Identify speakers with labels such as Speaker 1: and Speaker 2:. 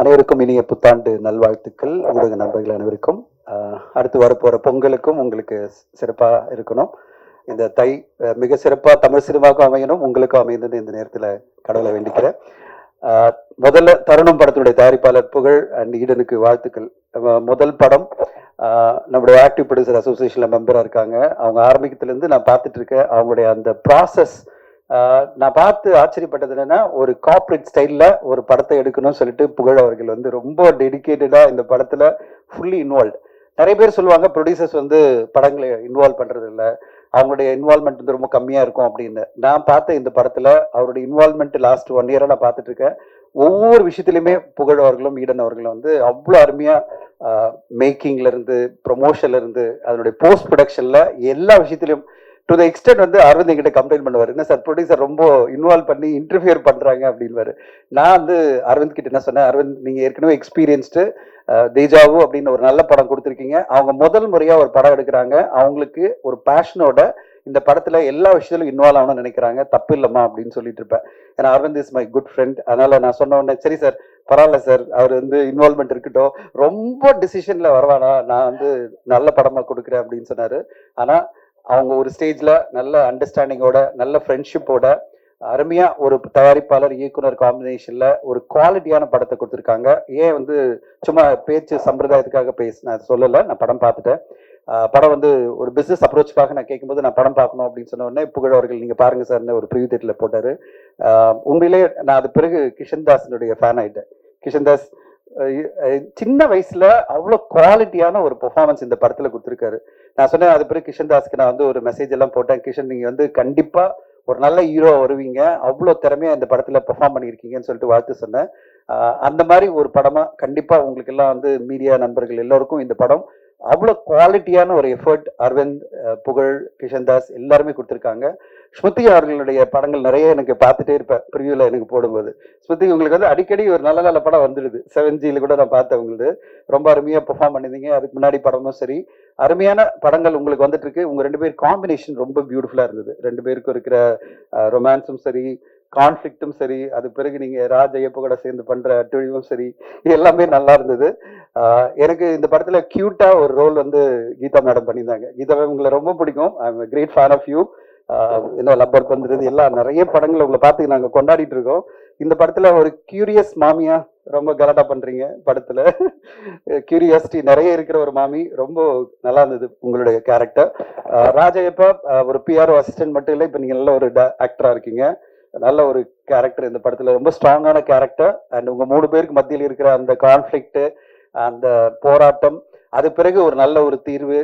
Speaker 1: அனைவருக்கும் இனிய புத்தாண்டு நல்வாழ்த்துக்கள். ஊடக நண்பர்கள் அனைவருக்கும். அடுத்து வரப்போற பொங்கலுக்கும் உங்களுக்கு சிறப்பாக இருக்கணும். இந்த தை மிக சிறப்பாக தமிழ் சினிமாவுக்கும் அமையணும். உங்களுக்கும் அமைந்தது இந்த நேரத்தில் கடவுளை வேண்டிக்கிறேன். முதல்ல தருணம் படத்தினுடைய தயாரிப்பாளர் புகழ் அண்ட் ஈடனுக்கு வாழ்த்துக்கள். முதல் படம் நம்முடைய ஆக்டிவ் ப்ரொடியூசர் அசோசியேஷனில் மெம்பராக இருக்காங்க. அவங்க ஆரம்பிக்கத்துலேருந்து நான் பார்த்துட்டு இருக்கேன். அவங்களுடைய அந்த ப்ராசஸ் நான் பார்த்து ஆச்சரியப்பட்டது என்னன்னா ஒரு கார்பரேட் ஸ்டைல்ல ஒரு படத்தை எடுக்கணும்னு சொல்லிட்டு புகழ் அவர்கள் வந்து ரொம்ப டெடிகேட்டடா இந்த படத்துல ஃபுல்லி இன்வால்வ் நிறைய பேர் சொல்லுவாங்க ப்ரொடியூசர்ஸ் வந்து படங்களை இன்வால்வ் பண்றது இல்லை. அவங்களுடைய இன்வால்மெண்ட் வந்து ரொம்ப கம்மியா இருக்கும் அப்படின்னு. நான் பார்த்த இந்த படத்துல அவருடைய இன்வால்மெண்ட் லாஸ்ட் ஒன் இயரா நான் பார்த்துட்டு இருக்கேன். ஒவ்வொரு விஷயத்திலுமே புகழ் அவர்களும் ஈடன் அவர்களும் வந்து அவ்வளோ அருமையா மேக்கிங்ல இருந்து ப்ரொமோஷன்ல இருந்து அதனுடைய போஸ்ட் ப்ரொடக்ஷன்ல எல்லா விஷயத்துலையும் டு த எக்ஸ்டென்ட் வந்து அரவிந்த் கிட்ட கம்ப்ளைண்ட் பண்ணுவார். என்ன சார் ப்ரொடியூசர் ரொம்ப இன்வால்வ் பண்ணி இன்டர்ஃபியர் பண்ணுறாங்க அப்படின்வாரு நான் வந்து அரவிந்த் கிட்ட என்ன சொன்னேன் அரவிந்த் நீங்கள் ஏற்கனவே எக்ஸ்பீரியன்ஸ்டு தேஜாவு அப்படின்னு ஒரு நல்ல படம் கொடுத்துருக்கீங்க. அவங்க முதல் முறையாக ஒரு படம் எடுக்கிறாங்க. அவங்களுக்கு ஒரு பேஷனோட இந்த படத்துல எல்லா விஷயத்திலும் இன்வால்வ் ஆகணும்னு நினைக்கிறாங்க. தப்பு இல்லம்மா அப்படின்னு சொல்லிட்டு இருப்பேன். ஏன்னா Aravind is my good friend அதனால நான் சொன்ன உடனே சரி சார் பரவாயில்ல சார் அவர் வந்து இன்வால்மெண்ட் இருக்கட்டும். ரொம்ப டிசிஷன்ல வரவானா நான் வந்து நல்ல படமா கொடுக்குறேன் அப்படின்னு சொன்னாரு. ஆனா அவங்க ஒரு ஸ்டேஜில் நல்ல அண்டர்ஸ்டாண்டிங்கோட நல்ல ஃப்ரெண்ட்ஷிப்போட அருமையாக ஒரு தயாரிப்பாளர் இயக்குனர் காம்பினேஷனில் ஒரு குவாலிட்டியான படத்தை கொடுத்துருக்காங்க. ஏன் வந்து சும்மா பேச்சு சம்பிரதாயத்துக்காக பேச நான் நான் படம் பார்த்துட்டேன். படம் வந்து ஒரு பிஸ்னஸ் அப்ரோச்சுக்காக நான் கேட்கும்போது நான் படம் பார்க்கணும் அப்படின்னு சொன்ன உடனே புகழ் அவர்கள் நீங்க சார்னு ஒரு ப்ரிவியூ தேட்டர்ல போட்டார். உண்மையிலே நான் அது பிறகு கிஷன்தாஸினுடைய ஃபேன் ஆகிட்டேன் கிஷன்தாஸ் சின்ன வயசுல அவ்வளோ குவாலிட்டியான ஒரு பெர்ஃபார்மன்ஸ் இந்த படத்துல கொடுத்துருக்காரு. நான் சொன்னேன் அது பிறகு கிஷன் தாஸ்க்கு நான் வந்து ஒரு மெசேஜ் எல்லாம் போட்டேன். கிஷன் நீங்க வந்து கண்டிப்பா ஒரு நல்ல ஹீரோ வருவீங்க. அவ்வளோ திறமையா இந்த படத்துல பெர்ஃபார்ம் பண்ணியிருக்கீங்கன்னு சொல்லிட்டு வாழ்த்து சொன்னேன். அந்த மாதிரி ஒரு படமா கண்டிப்பா உங்களுக்கு எல்லாம் வந்து மீடியா நண்பர்கள் எல்லோருக்கும் இந்த படம் அவ்வளோ குவாலிட்டியான ஒரு எஃபர்ட் அரவிந்த் புகழ் கிஷன் தாஸ் எல்லாருமே கொடுத்துருக்காங்க. ஸ்மிருதி அவர்களுடைய படங்கள் நிறைய எனக்கு பார்த்துட்டே இருப்பேன். ப்ரிவியூவில் எனக்கு போடும்போது. ஸ்மிருதி உங்களுக்கு வந்து அடிக்கடி ஒரு நல்ல நல்ல படம் வந்துடுது. செவன் ஜியில் கூட நான் பார்த்தேன் உங்களுக்கு ரொம்ப அருமையாக பெர்ஃபார்ம் பண்ணிருந்தீங்க அதுக்கு முன்னாடி படமும் சரி. அருமையான படங்கள் உங்களுக்கு வந்துட்டு இருக்கு உங்கள் ரெண்டு பேர் காம்பினேஷன் ரொம்ப பியூட்டிஃபுல்லாக இருந்தது. ரெண்டு பேருக்கும் இருக்கிற ரொமான்ஸும் சரி கான்ஃபிளிக்டும் சரி அது பிறகு நீங்க ராஜ் ஐயப்ப கூட சேர்ந்து பண்ற அட்டுழிவும் சரி இது எல்லாமே நல்லா இருந்தது. எனக்கு இந்த படத்துல கியூட்டா ஒரு ரோல் வந்து கீதா மேடம் பண்ணியிருந்தாங்க. கீதா மேம் உங்களை ரொம்ப பிடிக்கும். I am great fan of you என்ன லப்பர் பண்றது எல்லாம் நிறைய படங்களை உங்களை பார்த்து நாங்க கொண்டாடிட்டு இருக்கோம். இந்த படத்துல ஒரு கியூரியஸ் மாமியா ரொம்ப கலாட்டா பண்றீங்க படத்துல. கியூரியாசிட்டி நிறைய இருக்கிற ஒரு மாமி ரொம்ப நல்லா இருந்தது உங்களுடைய கேரக்டர் ராஜயப்பா ஒரு பிஆர்ஓ அசிஸ்டன்ட் மட்டும் இல்லை இப்ப நீங்க நல்ல ஒரு ஆக்டரா இருக்கீங்க. நல்ல ஒரு கேரக்டர் இந்த படத்துல. ரொம்ப ஸ்ட்ராங்கான கேரக்டர் அண்ட் உங்க மூணு பேருக்கு மத்தியில் இருக்கிற அந்த கான்ஃபிளிக்ட் அந்த போராட்டம் அது பிறகு ஒரு நல்ல ஒரு தீர்வு.